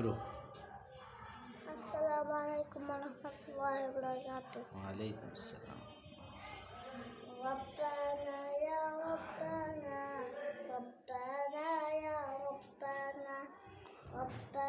শুরু আসসালামু আলাইকুম রহমতুল্লাহি বারাকাতুহু ওয়ালাইকুম আসসালাম ربنا يا ربنا ربنا يا ربنا ربنا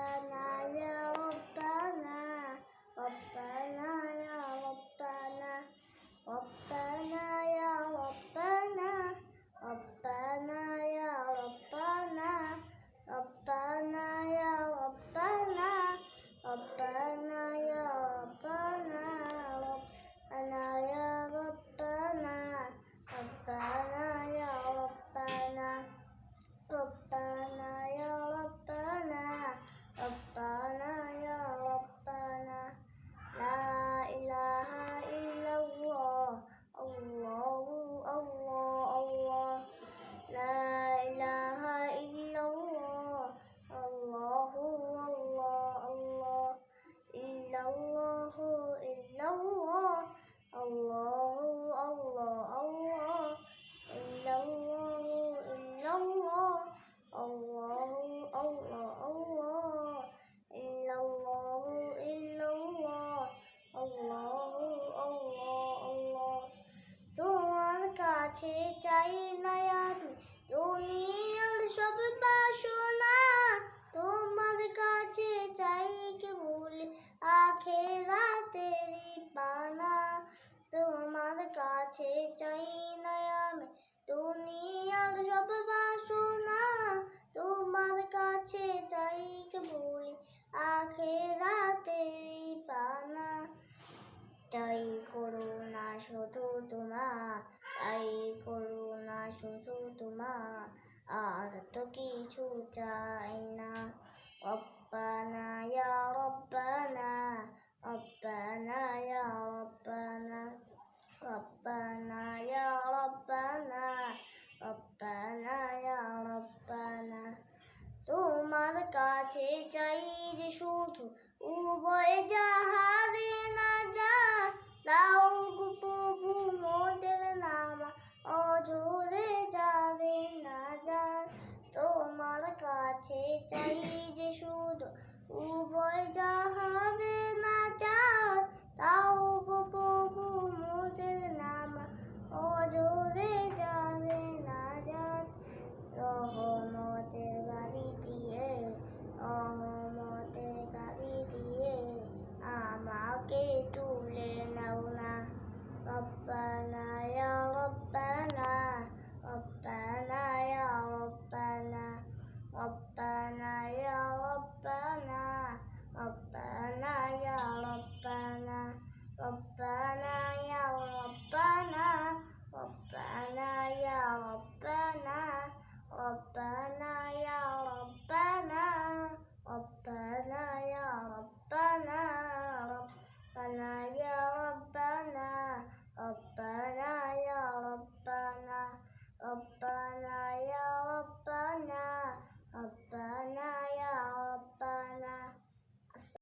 আখেরাতেরই পানা। চাই করুণা শুধু তোমার চাই করুণা শুধু তোমার, আর তো কিছু চাই না। রব্বানা ইয়া রব্বানা রব্বানা ইয়া কাছে চাই যে শুধু উভয় জাহাজে না যা দাও গুপু মোদের নামা অজোরে যাবে না যা তোমার কাছে চাই María